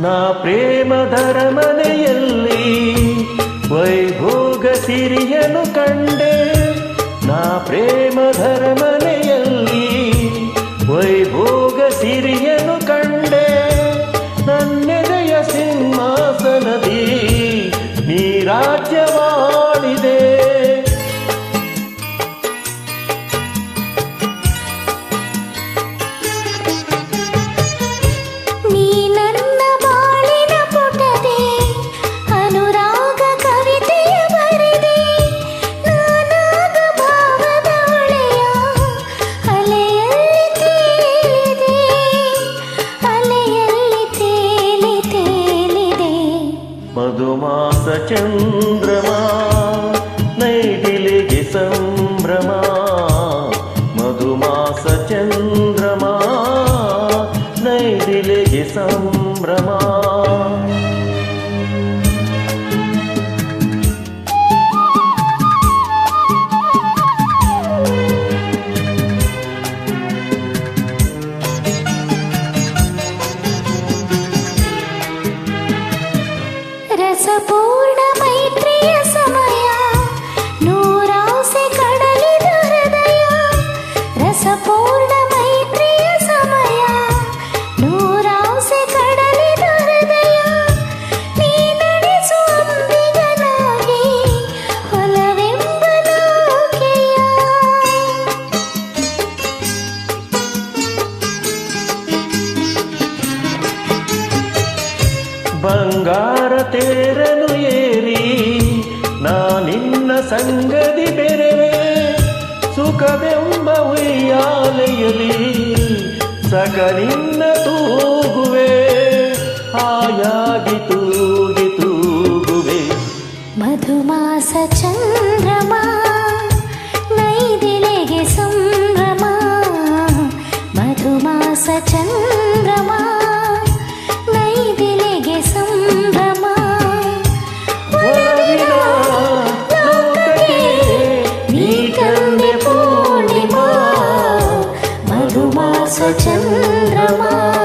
ನಾ ಪ್ರೇಮಧರ ಮನೆಯಲ್ಲಿ ವೈಭೋಗ ಸಿರಿಯನು ಕಂಡೆ. ನಾ ಪ್ರೇಮಧರ ಮನೆಯಲ್ಲಿ ವೈಭೋಗ ಸಿರಿಯನು ಕಂಡೆ. ನನ್ನೆದೆಯ ಸಿಂಹಾಸನದಿ మాస చంద్రమా నైటిలిగి సంభ్రమా మధుమాస చంద్రమా నైటిలిగి సంభ్రమా. రసపూర్ణ మైత్రియ ಬಂಗಾರ ತೇರನು ಏರಿ, ನಾ ನಿನ್ನ ಸಂಗದಿ ಬೆರೆವೆ. ಸುಖವೆಂಬ ಉಯ್ಯಾಲೆಯಲಿ ಸಕ ನಿನ್ನ ತೂಗುವೆ. ಆಯಾಗಿ ತೂಗಿ ತೂಗುವೆ. ಮಧುಮಾಸ ಚಂದ್ರಮ చంద్రమా?